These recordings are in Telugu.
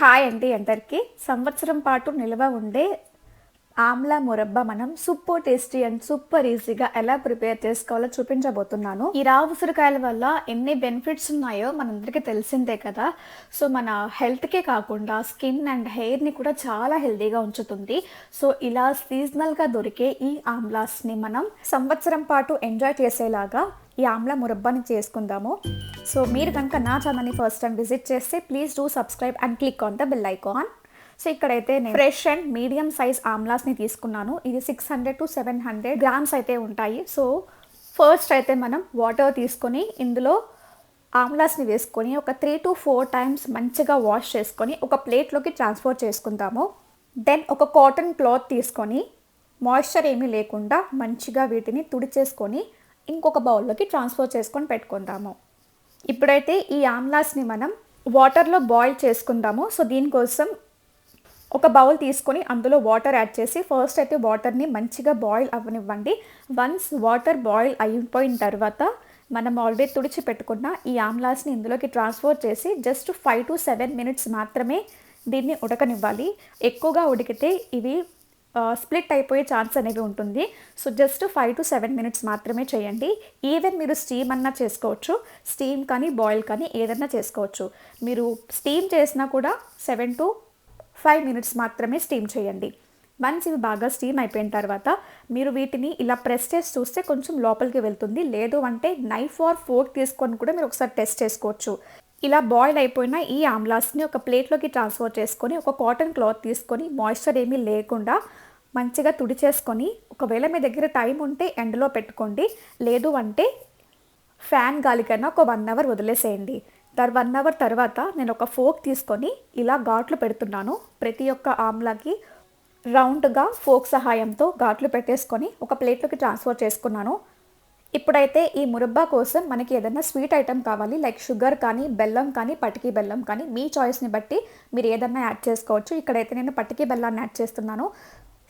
హాయ్ అండి అందరికీ. సంవత్సరం పాటు నిల్వ ఉండే ఆమ్లా మురబ్బ మనం సూపర్ టేస్టీ అండ్ సూపర్ ఈజీగా ఎలా ప్రిపేర్ చేసుకోవాలో చూపించబోతున్నాను. ఈ రావు ఉసిరికాయల వల్ల ఎన్ని బెనిఫిట్స్ ఉన్నాయో మనందరికీ తెలిసిందే కదా. సో మన హెల్త్కే కాకుండా స్కిన్ అండ్ హెయిర్ని కూడా చాలా హెల్తీగా ఉంచుతుంది. సో ఇలా సీజనల్గా దొరికే ఈ ఆమ్లాస్ని మనం సంవత్సరం పాటు ఎంజాయ్ చేసేలాగా ఈ ఆమ్లా మురబ్బాని చేసుకుందాము. సో మీరు కనుక నా ఛానల్ని ఫస్ట్ టైం విజిట్ చేస్తే please do subscribe and click on the bell icon so ఇక్కడైతే నేను ఫ్రెష్ అండ్ మీడియం సైజ్ ఆమ్లాస్ని తీసుకున్నాను. ఇది six hundred to seven hundred grams అయితే ఉంటాయి. సో ఫస్ట్ అయితే మనం వాటర్ తీసుకొని ఇందులో ఆమ్లాస్ని వేసుకొని ఒక త్రీ టు ఫోర్ టైమ్స్ మంచిగా వాష్ చేసుకొని ఒక ప్లేట్లోకి ట్రాన్స్ఫర్ చేసుకుందాము. దెన్ ఒక కాటన్ క్లాత్ తీసుకొని మాయిశ్చర్ ఏమీ లేకుండా మంచిగా వీటిని తుడిచేసుకొని ఇంకొక బౌల్లోకి ట్రాన్స్ఫర్ చేసుకొని పెట్టుకుందాము. ఇప్పుడైతే ఈ ఆమ్లాస్ని మనం వాటర్లో బాయిల్ చేసుకుందాము. సో దీనికోసం ఒక బౌల్ తీసుకొని అందులో వాటర్ యాడ్ చేసి ఫస్ట్ అయితే వాటర్ని మంచిగా బాయిల్ అవ్వనివ్వండి. వన్స్ వాటర్ బాయిల్ అయిపోయిన తర్వాత మనం ఆల్రెడీ తుడిచి పెట్టుకున్న ఈ ఆమ్లాస్ని ఇందులోకి ట్రాన్స్ఫర్ చేసి just five to seven minutes మాత్రమే దీన్ని ఉడకనివ్వాలి. ఎక్కువగా ఉడికితే ఇవి స్ప్లిట్ అయిపోయే ఛాన్స్ అనేది ఉంటుంది. So just five to seven minutes మాత్రమే చేయండి. ఈవెన్ మీరు స్టీమ్ అన్నా చేసుకోవచ్చు. స్టీమ్ కానీ బాయిల్ కానీ ఏదన్నా చేసుకోవచ్చు. మీరు స్టీమ్ చేసినా కూడా సెవెన్ టు ఫైవ్ మినిట్స్ మాత్రమే స్టీమ్ చేయండి. వన్స్ ఇవి బాగా స్టీమ్ అయిపోయిన తర్వాత మీరు వీటిని ఇలా ప్రెస్ చేసి చూస్తే కొంచెం లోపలికి వెళ్తుంది. లేదు అంటే నైఫ్ ఆర్ ఫోర్క్ తీసుకొని కూడా మీరు ఒకసారి టెస్ట్ చేసుకోవచ్చు. ఇలా బాయిల్ అయిపోయిన ఈ ఆమ్లాస్ని ఒక ప్లేట్లోకి ట్రాన్స్ఫర్ చేసుకొని ఒక కాటన్ క్లాత్ తీసుకొని మాయిశ్చర్ ఏమీ లేకుండా మంచిగా తుడిచేసుకొని ఒకవేళ మీ దగ్గర టైం ఉంటే ఎండలో పెట్టుకోండి. లేదు అంటే ఫ్యాన్ గాలికైనా ఒక వన్ అవర్ వదిలేసేయండి. తర్ వన్ అవర్ తర్వాత నేను ఒక ఫోక్ తీసుకొని ఇలా ఘాట్లు పెడుతున్నాను. ప్రతి ఒక్క ఆమ్లాకి రౌండ్గా ఫోక్ సహాయంతో ఘాట్లు పెట్టేసుకొని ఒక ప్లేట్లోకి ట్రాన్స్ఫర్ చేసుకున్నాను. ఇప్పుడైతే ఈ మురబ్బా కోసం మనకి ఏదైనా స్వీట్ ఐటెం కావాలి లైక్ షుగర్ కానీ బెల్లం కానీ పటికి బెల్లం కానీ మీ చాయిస్ని బట్టి మీరు ఏదైనా యాడ్ చేసుకోవచ్చు. ఇక్కడైతే నేను పటికి బెల్లాన్ని యాడ్ చేస్తున్నాను.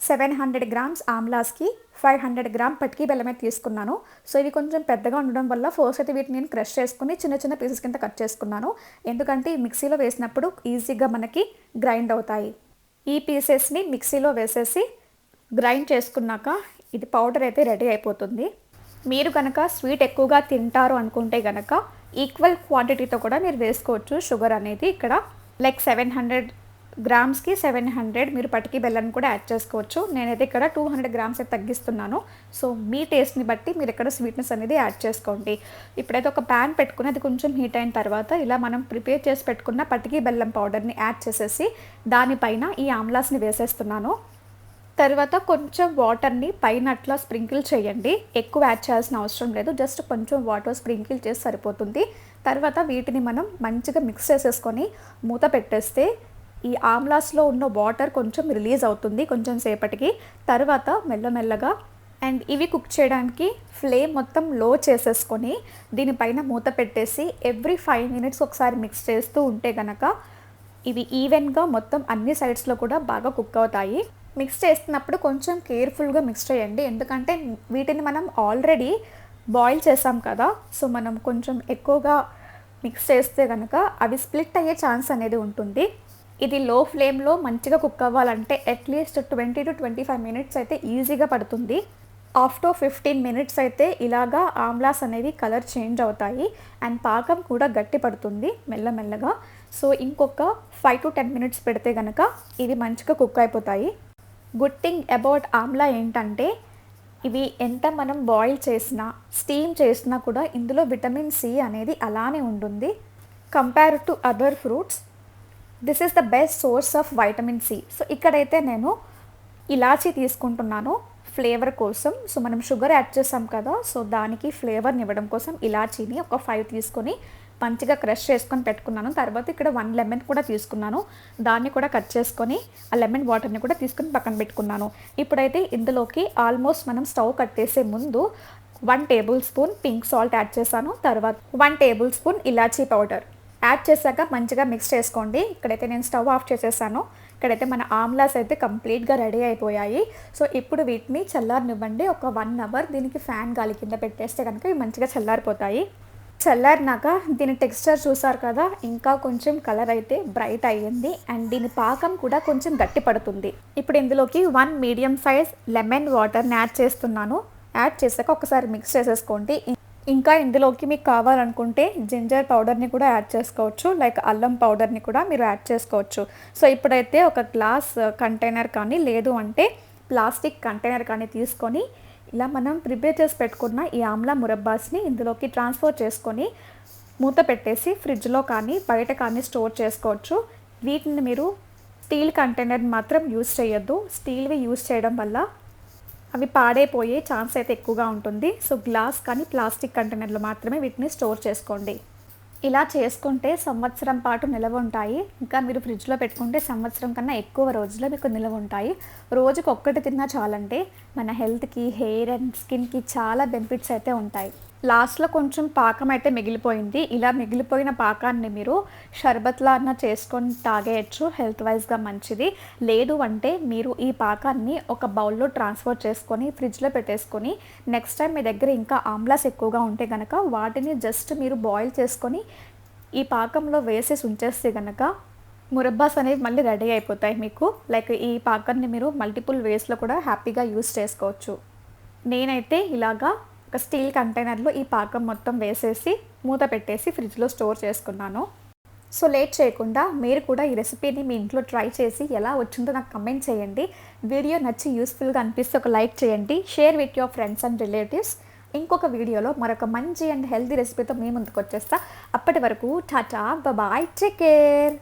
సెవెన్ హండ్రెడ్ గ్రామ్స్ ఆమ్లాస్కి ఫైవ్ హండ్రెడ్ గ్రామ్ పటికి బెల్లమే తీసుకున్నాను. సో ఇవి కొంచెం పెద్దగా ఉండడం వల్ల ఫోర్స్ అయితే వీటిని నేను క్రష్ చేసుకుని చిన్న చిన్న పీసెస్ కింద కట్ చేసుకున్నాను. ఎందుకంటే ఈ మిక్సీలో వేసినప్పుడు ఈజీగా మనకి గ్రైండ్ అవుతాయి. ఈ పీసెస్ని మిక్సీలో వేసేసి గ్రైండ్ చేసుకున్నాక ఇది పౌడర్ అయితే రెడీ అయిపోతుంది. మీరు కనుక స్వీట్ ఎక్కువగా తింటారు అనుకుంటే కనుక ఈక్వల్ క్వాంటిటీతో కూడా మీరు వేసుకోవచ్చు. షుగర్ అనేది ఇక్కడ లైక్ సెవెన్ హండ్రెడ్ గ్రామ్స్కి సెవెన్ హండ్రెడ్ మీరు పటికి బెల్లం కూడా యాడ్ చేసుకోవచ్చు. నేనైతే ఇక్కడ టూ హండ్రెడ్ గ్రామ్స్ అయితే తగ్గిస్తున్నాను. సో మీ టేస్ట్ని బట్టి మీరు ఇక్కడ స్వీట్నెస్ అనేది యాడ్ చేసుకోండి. ఇప్పుడైతే ఒక ప్యాన్ పెట్టుకుని అది కొంచెం హీట్ అయిన తర్వాత ఇలా మనం ప్రిపేర్ చేసి పెట్టుకున్న పటికి బెల్లం పౌడర్ని యాడ్ చేసేసి దానిపైన ఈ ఆమ్లాస్ని వేసేస్తున్నాను. తర్వాత కొంచెం వాటర్ని పైన అట్లా స్ప్రింకిల్ చేయండి. ఎక్కువ యాడ్ చేయాల్సిన అవసరం లేదు. జస్ట్ కొంచెం వాటర్ స్ప్రింకిల్ చేసి సరిపోతుంది. తర్వాత వీటిని మనం మంచిగా మిక్స్ చేసేసుకొని మూత పెట్టేస్తే ఈ ఆమ్లాస్లో ఉన్న వాటర్ కొంచెం రిలీజ్ అవుతుంది కొంచెం సేపటికి. తర్వాత మెల్లమెల్లగా అండ్ ఇవి కుక్ చేయడానికి ఫ్లేమ్ మొత్తం లో చేసేసుకొని దీనిపైన మూత పెట్టేసి ఎవ్రీ ఫైవ్ మినిట్స్ ఒకసారి మిక్స్ చేస్తూ ఉంటే కనుక ఇవి ఈవెన్గా మొత్తం అన్ని సైడ్స్లో కూడా బాగా కుక్ అవుతాయి. మిక్స్ చేస్తున్నప్పుడు కొంచెం కేర్ఫుల్గా మిక్స్ చేయండి. ఎందుకంటే వీటిని మనం ఆల్రెడీ బాయిల్ చేసాం కదా సో మనం కొంచెం ఎక్కువగా మిక్స్ చేస్తే కనుక అవి స్ప్లిట్ అయ్యే ఛాన్స్ అనేది ఉంటుంది. ఇది లో ఫ్లేమ్లో మంచిగా కుక్ అవ్వాలంటే at least twenty to twenty five minutes అయితే ఈజీగా పడుతుంది. ఆఫ్టర్ ఫిఫ్టీన్ మినిట్స్ అయితే ఇలాగా ఆమ్లాస్ అనేవి కలర్ చేంజ్ అవుతాయి అండ్ పాకం కూడా గట్టి పడుతుంది మెల్లమెల్లగా. సో ఇంకొక ఫైవ్ టు టెన్ మినిట్స్ పెడితే కనుక ఇవి మంచిగా కుక్ అయిపోతాయి. గుడ్ థింగ్ అబౌట్ ఆమ్లా ఏంటంటే ఇవి ఎంత మనం బాయిల్ చేసినా స్టీమ్ చేసినా కూడా ఇందులో విటమిన్ సి అనేది అలానే ఉంటుంది. Compare to other fruits this is the best source of vitamin C so ఇక్కడైతే నేను ఇలాచీ తీసుకుంటున్నాను. ఫ్లేవర్ కోసం సో మనం షుగర్ యాడ్ చేసాం కదా సో దానికి ఫ్లేవర్ని ఇవ్వడం కోసం ఇలాచీని ఒక ఫైవ్ తీసుకొని మంచిగా క్రష్ చేసుకొని పెట్టుకున్నాను. తర్వాత ఇక్కడ వన్ లెమన్ కూడా తీసుకున్నాను. దాన్ని కూడా కట్ చేసుకొని ఆ లెమన్ వాటర్ని కూడా తీసుకొని పక్కన పెట్టుకున్నాను. ఇప్పుడైతే ఇందులోకి ఆల్మోస్ట్ మనం స్టవ్ కట్టేసే ముందు one table spoon pink salt add చేశాను. తర్వాత వన్ టేబుల్ స్పూన్ ఇలాచీ పౌడర్ యాడ్ చేశాక మంచిగా మిక్స్ చేసుకోండి. ఇక్కడైతే నేను స్టవ్ ఆఫ్ చేసేసాను. ఇక్కడైతే మన ఆమ్లాస్ అయితే కంప్లీట్గా రెడీ అయిపోయాయి. సో ఇప్పుడు వీటిని చల్లారనివ్వండి. ఒక వన్ అవర్ దీనికి ఫ్యాన్ గాలి కింద పెట్టేస్తే కనుక ఇవి మంచిగా చల్లారిపోతాయి. చల్లారినాక దీని టెక్స్చర్ చూసారు కదా ఇంకా కొంచెం కలర్ అయితే బ్రైట్ అయ్యింది. అండ్ దీని పాకం కూడా కొంచెం గట్టి పడుతుంది. ఇప్పుడు ఇందులోకి వన్ మీడియం సైజ్ లెమన్ వాటర్ని యాడ్ చేస్తున్నాను. యాడ్ చేశాక ఒకసారి మిక్స్ చేసేసుకోండి. ఇంకా ఇందులోకి మీకు కావాలనుకుంటే జింజర్ పౌడర్ని కూడా యాడ్ చేసుకోవచ్చు. లైక్ అల్లం పౌడర్ని కూడా మీరు యాడ్ చేసుకోవచ్చు. సో ఇప్పుడైతే ఒక గ్లాస్ కంటైనర్ కానీ లేదు అంటే ప్లాస్టిక్ కంటైనర్ కానీ తీసుకొని ఇలా మనం ప్రిపేర్ చేసి పెట్టుకున్న ఈ ఆమ్లా మురబ్బాస్ని ఇందులోకి ట్రాన్స్ఫర్ చేసుకొని మూత పెట్టేసి ఫ్రిడ్జ్లో కానీ బయట కానీ స్టోర్ చేసుకోవచ్చు. వీటిని మీరు స్టీల్ కంటైనర్ మాత్రం యూస్ చేయొద్దు. స్టీల్వి యూస్ చేయడం వల్ల అవి పాడైపోయే ఛాన్స్ అయితే ఎక్కువగా ఉంటుంది. సో గ్లాస్ కానీ ప్లాస్టిక్ కంటైనర్లో మాత్రమే వీటిని స్టోర్ చేసుకోండి. ఇలా చేసుకుంటే సంవత్సరం పాటు నిలవ ఉంటాయి. ఇంకా మీరు ఫ్రిడ్జ్లో పెట్టుకుంటే సంవత్సరం కన్నా ఎక్కువ రోజులు మీకు నిలవ ఉంటాయి. రోజుకి ఒక్కటి తిన్నా చాలంటే మన హెల్త్కి హెయిర్ అండ్ స్కిన్కి చాలా బెనిఫిట్స్ అయితే ఉంటాయి. లాస్ట్లో కొంచెం పాకం అయితే మిగిలిపోయింది. ఇలా మిగిలిపోయిన పాకాన్ని మీరు షర్బత్లా అన్న చేసుకొని తాగేయచ్చు. హెల్త్ వైజ్గా మంచిది. లేదు అంటే మీరు ఈ పాకాన్ని ఒక బౌల్లో ట్రాన్స్ఫర్ చేసుకొని ఫ్రిడ్జ్లో పెట్టేసుకొని నెక్స్ట్ టైం మీ దగ్గర ఇంకా ఆమ్లాస్ ఎక్కువగా ఉంటే కనుక వాటిని జస్ట్ మీరు బాయిల్ చేసుకొని ఈ పాకంలో వేసేసి ఉంచేస్తే కనుక మురబ్బాస్ అనేవి మళ్ళీ రెడీ అయిపోతాయి మీకు. లైక్ ఈ పాకాన్ని మీరు మల్టిపుల్ వేస్లో కూడా హ్యాపీగా యూస్ చేసుకోవచ్చు. నేనైతే ఇలాగా ఒక స్టీల్ కంటైనర్లో ఈ పాకం మొత్తం వేసేసి మూత పెట్టేసి ఫ్రిడ్జ్లో స్టోర్ చేసుకున్నాను. సో లేట్ చేయకుండా మీరు కూడా ఈ రెసిపీని మీ ఇంట్లో ట్రై చేసి ఎలా వచ్చిందో నాకు కమెంట్ చేయండి. వీడియో నచ్చి యూస్ఫుల్గా అనిపిస్తే ఒక లైక్ చేయండి. Share with your friends and relatives. ఇంకొక వీడియోలో మరొక మంచి అండ్ హెల్తీ రెసిపీతో మీ ముందుకు వచ్చేస్తా. అప్పటి వరకు టాటా బాయ్ టేక్ కేర్.